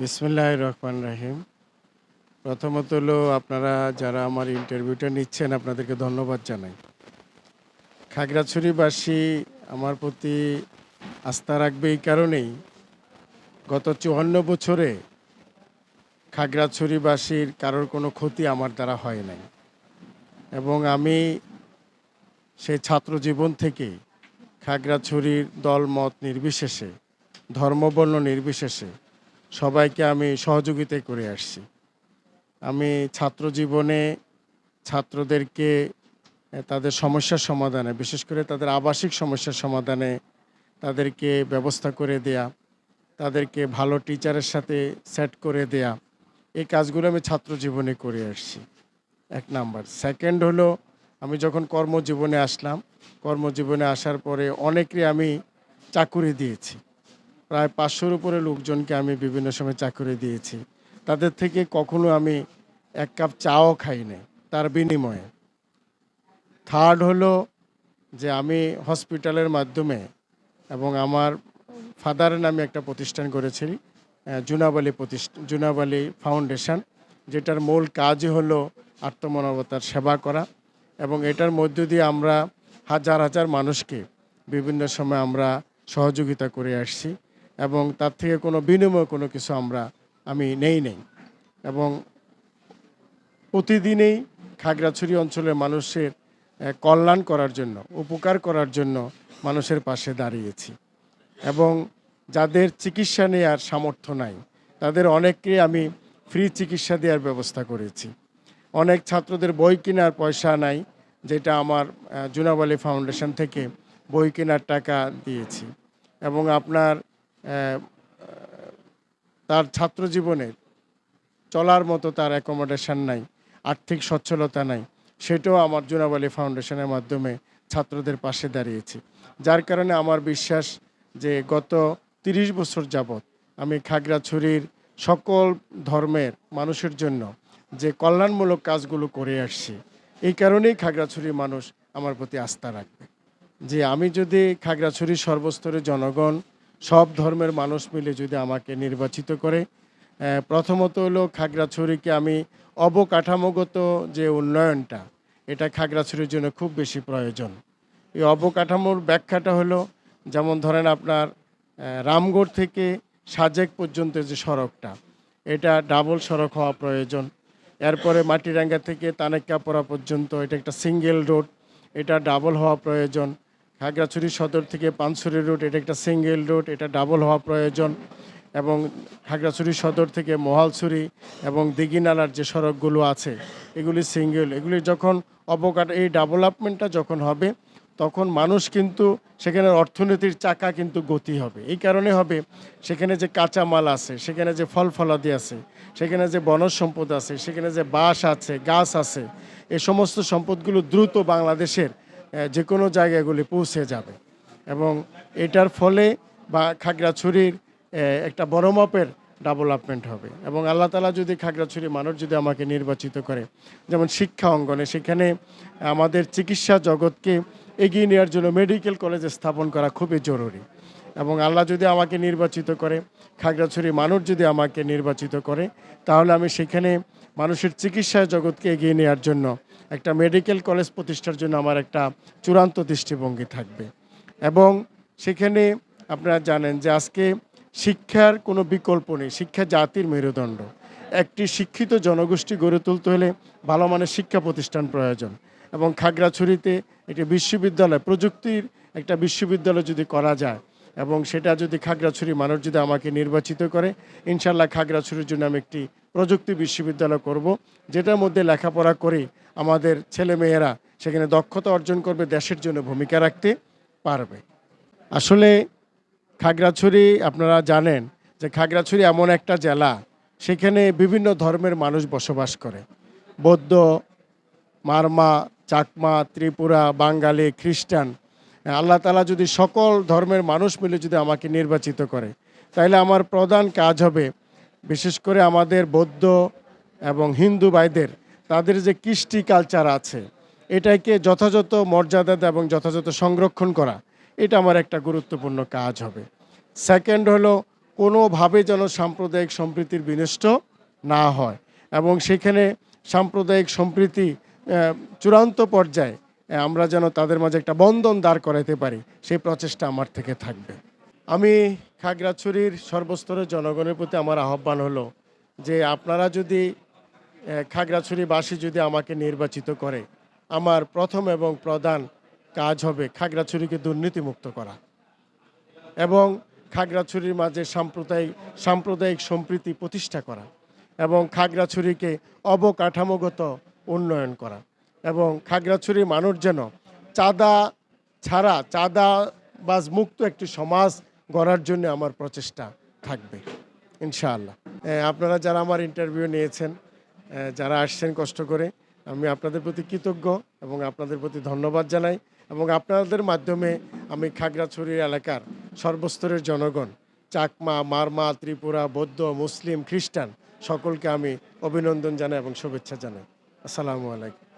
বিসমুল্লাহ রহমান রাহিম। প্রথমত হলো আপনারা যারা আমার ইন্টারভিউটা নিচ্ছেন, আপনাদেরকে ধন্যবাদ জানাই। খাগড়াছড়িবাসী আমার প্রতি আস্থা রাখবে এই কারণেই গত চুয়ান্ন বছরে খাগড়াছড়িবাসীর কারোর কোনো ক্ষতি আমার দ্বারা হয় নাই। এবং আমি সেই ছাত্র জীবন থেকে খাগড়াছড়ির দলমত নির্বিশেষে, ধর্মবর্ণ নির্বিশেষে সবাইকে আমি সহযোগিতা করে আসছি। আমি ছাত্র জীবনে ছাত্রদেরকে তাদের সমস্যার সমাধানে, বিশেষ করে তাদের আবাসিক সমস্যার সমাধানে তাদেরকে ব্যবস্থা করে দেয়া, তাদেরকে ভালো টিচারের সাথে সেট করে দেয়া, এই কাজগুলো আমি ছাত্র জীবনে করে আসছি। এক নাম্বার। সেকেন্ড হলো, আমি যখন কর্মজীবনে আসলাম, কর্মজীবনে আসার পরে অনেককে আমি চাকুরি দিয়েছি। প্রায় পাঁচশোর উপরে লোকজনকে আমি বিভিন্ন সময় চাকরি দিয়েছি। তাদের থেকে কখনো আমি এক কাপ চাও খাই নাই, তার বিনিময়ে। থার্ড হলো যে আমি হসপিটালের মাধ্যমে এবং আমার ফাদারের নামে একটা প্রতিষ্ঠান করেছি জুনাবালি প্রতিষ্ঠান জুনাবালি ফাউন্ডেশন, যেটার মূল কাজই হলো আত্মমানবতার সেবা করা এবং এটার মধ্য দিয়ে আমরা হাজার হাজার মানুষকে বিভিন্ন সময় আমরা সহযোগিতা করে আসছি। এবং তার থেকে কোনো বিনিময় কোনো কিছু আমরা, আমি নেই নেই। এবং প্রতিদিনেই খাগড়াছড়ি অঞ্চলের মানুষের কল্যাণ করার জন্য, উপকার করার জন্য মানুষের পাশে দাঁড়িয়েছি। এবং যাদের চিকিৎসা নেওয়ার সামর্থ্য নাই, তাদের অনেককে আমি ফ্রি চিকিৎসা দেওয়ার ব্যবস্থা করেছি। অনেক ছাত্রদের বই কেনার পয়সা নাই, যেটা আমার জুনাবালি ফাউন্ডেশন থেকে বই কেনার টাকা দিয়েছি। এবং আপনার তার ছাত্র জীবনে চলার মতো তার অ্যাকোমোডেশন নাই, আর্থিক সচ্ছলতা নাই। সেটাও আমার জুনাবালি ফাউন্ডেশনের মাধ্যমে ছাত্রদের পাশে দাঁড়িয়েছি। যার কারণে আমার বিশ্বাস যে গত তিরিশ বছর যাবৎ আমি খাগড়াছড়ির সকল ধর্মের মানুষের জন্য যে কল্যাণমূলক কাজগুলো করে আসছি, এই কারণেই খাগড়াছড়ির মানুষ আমার প্রতি আস্থা রাখবে। যে আমি যদি খাগড়াছড়ির সর্বস্তরের জনগণ সব ধর্মের মানুষ মিলে যদি আমাকে নির্বাচিত করে প্রথমত হলো খাগড়াছড়িকে আমি অবকাঠামোগত যে উন্নয়নটা, এটা খাগড়াছড়ির জন্য খুব বেশি প্রয়োজন। এই অবকাঠামোর ব্যাখ্যাটা হলো, যেমন ধরেন আপনার রামগড় থেকে সাজেক পর্যন্ত যে সড়কটা, এটা ডাবল সড়ক হওয়া প্রয়োজন। এরপরে মাটিরাঙ্গা থেকে তানেকাপড়া পর্যন্ত, এটা একটা সিঙ্গেল রোড, এটা ডাবল হওয়া প্রয়োজন। খাগড়াছড়ি সদর থেকে পানছড়ি রোড এটা একটা সিঙ্গেল রোড এটা ডাবল হওয়া প্রয়োজন। এবং খাগড়াছড়ি সদর থেকে মহালছড়ি এবং দিঘিনালার যে সড়কগুলো আছে, এগুলি সিঙ্গেল। এগুলি যখন অবকাঠ এই ডেভেলপমেন্টটা যখন হবে, তখন মানুষ কিন্তু সেখানে অর্থনীতির চাকা কিন্তু গতি হবে। এই কারণে হবে, সেখানে যে কাঁচা মাল আছে, সেখানে যে ফল ফলাদি আছে, সেখানে যে বনজ সম্পদ আছে, সেখানে যে বাঁশ আছে, গাছ আছে এই সমস্ত সম্পদগুলো দ্রুত বাংলাদেশের যে কোনো জায়গাগুলি পৌঁছে যাবে। এবং এটার ফলে বা খাগড়াছড়ির একটা বড় মাপের ডেভেলপমেন্ট হবে। এবং আল্লাহ তালা যদি খাগড়াছড়ি মানুষ যদি আমাকে নির্বাচিত করে, যেমন শিক্ষা অঙ্গনে, সেখানে আমাদের চিকিৎসা জগৎকে এগিয়ে নেওয়ার জন্য মেডিকেল কলেজ স্থাপন করা খুবই জরুরি। এবং আল্লাহ যদি আমাকে নির্বাচিত করে, খাগড়াছড়ি মানুষ যদি আমাকে নির্বাচিত করে, তাহলে আমি সেখানে মানুষের চিকিৎসা জগৎকে এগিয়ে নেওয়ার জন্য একটা মেডিকেল কলেজ প্রতিষ্ঠার জন্য আমার একটা চূড়ান্ত দৃষ্টিভঙ্গি থাকবে। এবং সেখানে আপনারা জানেন যে আজকে শিক্ষার কোনো বিকল্প নেই, শিক্ষা জাতির মেরুদণ্ড। একটি শিক্ষিত জনগোষ্ঠী গড়ে তুলতে হলে ভালো মানের শিক্ষা প্রতিষ্ঠান প্রয়োজন। এবং খাগড়াছড়িতে একটি বিশ্ববিদ্যালয়, প্রযুক্তির একটা বিশ্ববিদ্যালয় যদি করা যায় এবং সেটা যদি খাগড়াছড়ি মানুষ যদি আমাকে নির্বাচিত করে ইনশাল্লাহ খাগড়াছড়ির জন্য আমি একটি প্রযুক্তি বিশ্ববিদ্যালয় করব, যেটার মধ্যে লেখাপড়া করে আমাদের ছেলেমেয়েরা সেখানে দক্ষতা অর্জন করবে, দেশের জন্য ভূমিকা রাখতে পারবে। আসলে খাগড়াছড়ি, আপনারা জানেন যে খাগড়াছড়ি এমন একটা জেলা, সেখানে বিভিন্ন ধর্মের মানুষ বসবাস করে। বৌদ্ধ, মারমা, চাকমা, ত্রিপুরা, বাঙালি, খ্রিস্টান আল্লাহ তালা যদি সকল ধর্মের মানুষ মিলে যদি আমাকে নির্বাচিত করে তাহলে আমার প্রধান কাজ হবে বিশেষ করে আমাদের বৌদ্ধ এবং হিন্দু ভাইদের, তাদের যে কৃষ্টি কালচার আছে, এটাকে যথাযথ মর্যাদা এবং যথাযথ সংরক্ষণ করা, এটা আমার একটা গুরুত্বপূর্ণ কাজ হবে। সেকেন্ড হলো, কোনোভাবে যেন সাম্প্রদায়িক সম্প্রীতির বিনষ্ট না হয় এবং সেখানে সাম্প্রদায়িক সম্প্রীতি চূড়ান্ত পর্যায়ে আমরা যেন তাদের মাঝে একটা বন্ধন দাঁড় করাইতে পারি, সেই প্রচেষ্টা আমার থেকে থাকবে। আমি খাগড়াছড়ির সর্বস্তরের জনগণের প্রতি আমার আহ্বান হলো যে আপনারা যদি খাগড়াছড়িবাসী যদি আমাকে নির্বাচিত করে, আমার প্রথম এবং প্রধান কাজ হবে খাগড়াছড়িকে দুর্নীতিমুক্ত করা এবং খাগড়াছড়ির মাঝে সাম্প্রদায়িক সাম্প্রদায়িক সম্প্রীতি প্রতিষ্ঠা করা এবং খাগড়াছড়িকে অবকাঠামোগত উন্নয়ন করা। এবং খাগড়াছড়ির মানুষ যেন চাঁদা ছাড়া, চাঁদা বাজ মুক্ত একটি সমাজ গড়ার জন্য আমার প্রচেষ্টা থাকবে, ইনশাআল্লাহ। আপনারা যারা আমার ইন্টারভিউ নিয়েছেন যারা আসছেন কষ্ট করে, আমি আপনাদের প্রতি কৃতজ্ঞ এবং আপনাদের প্রতি ধন্যবাদ জানাই এবং আপনাদের মাধ্যমে আমি খাগড়াছড়ি এলাকার সর্বস্তরের জনগণ, চাকমা, মারমা, ত্রিপুরা, বৌদ্ধ, মুসলিম, খ্রিস্টান, সকলকে আমি অভিনন্দন জানাই এবং শুভেচ্ছা জানাই। আসসালামু আলাইকুম।